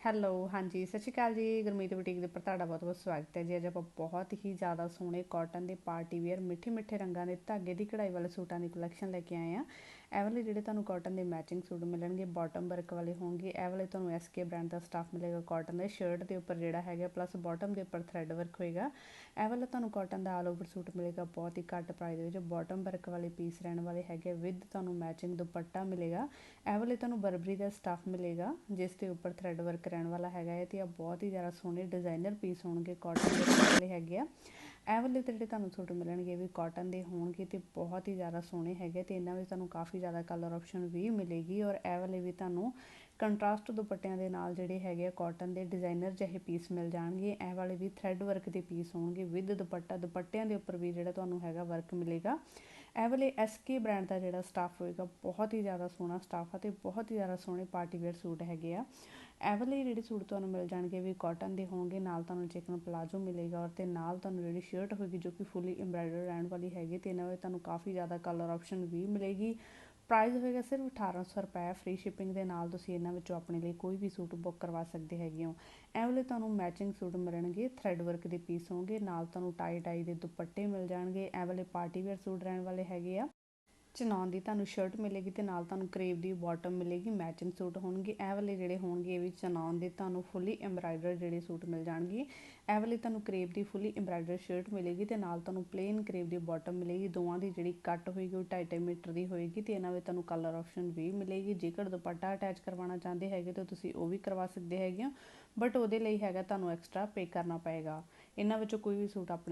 Hello ਹਾਂਜੀ, ਸਤਿ ਸ਼੍ਰੀ ਅਕਾਲ ਜੀ। ਗੁਰਮੀਤ ਬੁਟੀਕ ਦੇ ਉੱਪਰ ਤੁਹਾਡਾ ਬਹੁਤ ਬਹੁਤ ਸਵਾਗਤ ਹੈ ਜੀ। ਅੱਜ ਆਪਾਂ ਬਹੁਤ ਹੀ ਜ਼ਿਆਦਾ ਸੋਹਣੇ ਕਾਟਨ ਦੇ ਪਾਰਟੀ ਵੇਅਰ ਮਿੱਠੇ ਮਿੱਠੇ ਰੰਗਾਂ ਦੇ ਧਾਗੇ ਦੀ ਕਢਾਈ ਵਾਲੇ ਸੂਟਾਂ ਦੀ ਕਲੈਕਸ਼ਨ ਲੈ ਕੇ ਆਏ ਆ ਇਹ ਵਾਲੇ ਜਿਹੜੇ ਤੁਹਾਨੂੰ ਕਾਟਨ ਦੇ ਮੈਚਿੰਗ ਸੂਟ ਮਿਲਣਗੇ ਬਾਟਮ ਵਰਕ ਵਾਲੇ ਹੋਣਗੇ, ਇਹ ਵਾਲੇ ਤੁਹਾਨੂੰ ਐਸਕੇ ਬ੍ਰਾਂਡ ਦਾ ਸਟਾਫ ਮਿਲੇਗਾ ਕਾਟਨ ਦੇ ਸ਼ਰਟ ਦੇ ਉੱਪਰ ਜਿਹੜਾ ਹੈਗਾ ਪਲੱਸ ਬਾਟਮ ਦੇ ਉੱਪਰ ਥ੍ਰੈਡ ਵਰਕ ਹੋਏਗਾ। ਇਹ ਵਾਲਾ ਤੁਹਾਨੂੰ ਕਾਟਨ ਦਾ ਆਲ ਓਵਰ ਸੂਟ ਮਿਲੇਗਾ ਬਹੁਤ ਹੀ ਘੱਟ ਪ੍ਰਾਈਸ ਦੇ ਵਿੱਚ ਬਾਟਮ ਵਰਕ ਵਾਲੇ ਪੀਸ ਰਹਿਣ ਵਾਲੇ ਹੈਗੇ ਵਿਦ ਤੁਹਾਨੂੰ ਮੈਚਿੰਗ ਦੁਪੱਟਾ ਮਿਲੇਗਾ। ਇਹ ਵਾਲੇ ਤੁਹਾਨੂੰ ਬਰਬਰੀ ਦਾ ਸਟਾਫ ਮਿਲੇਗਾ, ਜਿਸ ਦੇ ਉੱਪਰ ਥ੍ਰੈਡ ਵਰਕ ਰਹਿਣ ਵਾਲਾ ਹੈਗਾ ਹੈ ਤੇ ਆ ਬਹੁਤ ਹੀ ਜ਼ਿਆਦਾ ਸੋਹਣੇ ਡਿਜ਼ਾਈਨਰ ਪੀਸ ਹੋਣਗੇ ਕਾਟਨ ਦੇ ਵਾਲੇ ਹੈਗੇ ਆ। ਇਹ ਵਾਲੇ ਤਾਂ ਜਿਹੜੇ ਤੁਹਾਨੂੰ ਸੂਟ ਮਿਲਣਗੇ ਵੀ ਕਾਟਨ ਦੇ ਹੋਣਗੇ ਤੇ ਬਹੁਤ ਹੀ ਜ਼ਿਆਦਾ ਸੋਹਣੇ ਹੈਗੇ ਤੇ ਇਹਨਾਂ ਵਿੱਚ ਤੁਹਾਨੂੰ ਕਾਫੀ ਜ਼ਿਆਦਾ ਕਲਰ ਆਪਸ਼ਨ ਵੀ ਮਿਲੇਗੀ ਔਰ ਇਹ ਵਾਲੇ ਵੀ ਤੁਹਾਨੂੰ ਕੰਟਰਾਸਟ ਦੁਪੱਟਿਆਂ ਦੇ ਨਾਲ ਜਿਹੜੇ ਹੈਗੇ ਆ ਕਾਟਨ ਦੇ ਡਿਜ਼ਾਈਨਰ ਜਿਹੇ ਪੀਸ ਮਿਲ ਜਾਣਗੇ। ਇਹ ਵਾਲੇ ਵੀ ਥ੍ਰੈਡ ਵਰਕ ਦੇ ਪੀਸ ਹੋਣਗੇ ਵਿਦ ਦੁਪੱਟਾ। ਦੁਪੱਟਿਆਂ ਦੇ ਉੱਪਰ ਵੀ ਜਿਹੜਾ ਤੁਹਾਨੂੰ ਹੈਗਾ ਵਰਕ ਮਿਲੇਗਾ। ਇਹ ਵਾਲੇ ਐਸਕੇ ਬ੍ਰਾਂਡ ਦਾ ਜਿਹੜਾ ਸਟਾਫ ਹੋਏਗਾ, ਬਹੁਤ ਹੀ ਜ਼ਿਆਦਾ ਸੋਹਣਾ ਸਟਾਫ ਆ ਤੇ ਬਹੁਤ ਹੀ ਜ਼ਿਆਦਾ ਸੋਹਣੇ ਪਾਰਟੀ ਵੇਅਰ ਸੂਟ ਹੈਗੇ ਆ। ਇਹ ਵਾਲੇ ਜਿਹੜੇ ਸੂਟ ਤੁਹਾਨੂੰ ਮਿਲ ਜਾਣਗੇ ਵੀ ਕਾਟਨ ਦੇ ਹੋਣਗੇ, ਨਾਲ ਤੁਹਾਨੂੰ ਚਿਕਨ ਪਲਾਜੋ ਮਿਲੇਗਾ ਔਰ ਤੇ ਨਾਲ ਤੁਹਾਨੂੰ ਜਿਹੜੀ ਸ਼ਰਟ ਹੋਏਗੀ ਜੋ ਕਿ ਫੁੱਲੀ ਐਮਬ੍ਰਾਇਡਰ ਰਹਿਣ ਵਾਲੀ ਹੈਗੀ ਤੇ ਇਹਨਾਂ ਵਿੱਚ ਤੁਹਾਨੂੰ ਕਾਫੀ ਜ਼ਿਆਦਾ ਕਲਰ ਆਪਸ਼ਨ ਵੀ ਮਿਲੇਗੀ। ਪ੍ਰਾਈਸ ਹੋਏਗਾ ਸਿਰਫ 1800 ਰੁਪਏ ਫ੍ਰੀ ਸ਼ਿਪਿੰਗ ਦੇ ਨਾਲ ਤੁਸੀਂ ਇਹਨਾਂ ਵਿੱਚੋਂ ਆਪਣੇ ਲਈ ਕੋਈ ਵੀ ਸੂਟ ਬੁੱਕ ਕਰਵਾ ਸਕਦੇ ਹੈਗੇ ਹੋ। ਐ ਵਾਲੇ ਤੁਹਾਨੂੰ ਮੈਚਿੰਗ ਸੂਟ ਮਿਲਣਗੇ ਥ੍ਰੈਡ ਵਰਕ ਦੇ ਪੀਸ ਹੋਣਗੇ, ਨਾਲ ਤੁਹਾਨੂੰ ਟਾਈ ਟਾਈ ਦੇ ਦੁਪੱਟੇ ਮਿਲ ਜਾਣਗੇ। ਐ ਵਾਲੇ ਪਾਰਟੀ ਵੇਅਰ ਸੂਟ ਰਹਿਣ ਵਾਲੇ ਹੈਗੇ ਆ। ਚਨੌਨ ਦੀ ਤੁਹਾਨੂੰ ਸ਼ਰਟ ਮਿਲੇਗੀ ਤੇ ਨਾਲ ਤੁਹਾਨੂੰ ਕਰੇਵ ਦੀ ਬਾਟਮ ਮਿਲੇਗੀ ਮੈਚਿੰਗ ਸੂਟ ਹੋਣਗੇ। ਇਹ ਵਾਲੇ ਜਿਹੜੇ ਹੋਣਗੇ, ਇਹ ਵੀ ਚਨੌਨ ਦੇ ਤੁਹਾਨੂੰ ਫੁੱਲੀ ਐਮਬ੍ਰਾਇਡਰ ਜਿਹੜੇ ਸੂਟ ਮਿਲ ਜਾਣਗੇ। ਇਹ ਵਾਲੇ ਤੁਹਾਨੂੰ ਕਰੇਵ ਦੀ ਫੁੱਲੀ ਐਮਬ੍ਰਾਇਡਰ ਸ਼ਰਟ ਮਿਲੇਗੀ ਤੇ ਨਾਲ ਤੁਹਾਨੂੰ ਪਲੇਨ ਕਰੇਵ ਦੀ ਬਾਟਮ ਮਿਲੇਗੀ। ਦੋਵਾਂ ਦੀ ਜਿਹੜੀ ਕੱਟ ਹੋਏਗੀ, ਉਹ 2.5 ਮੀਟਰ ਦੀ ਹੋਏਗੀ ਤੇ ਇਹਨਾਂ ਵਿੱਚ ਤੁਹਾਨੂੰ ਕਲਰ ਆਪਸ਼ਨ ਵੀ ਮਿਲੇਗੀ। ਜੇਕਰ ਦੁਪੱਟਾ ਅਟੈਚ ਕਰਵਾਉਣਾ ਚਾਹੁੰਦੇ ਹੈਗੇ ਤਾਂ ਤੁਸੀਂ ਉਹ ਵੀ ਕਰਵਾ ਸਕਦੇ ਹੈਗੇ ਹੋ ਬਟ ਉਹਦੇ ਲਈ ਹੈਗਾ ਤੁਹਾਨੂੰ ਐਕਸਟਰਾ ਪੇ ਕਰਨਾ ਪਏਗਾ। ਇਹਨਾਂ ਵਿੱਚੋਂ ਕੋਈ ਵੀ ਸੂਟ ਆਪਣੇ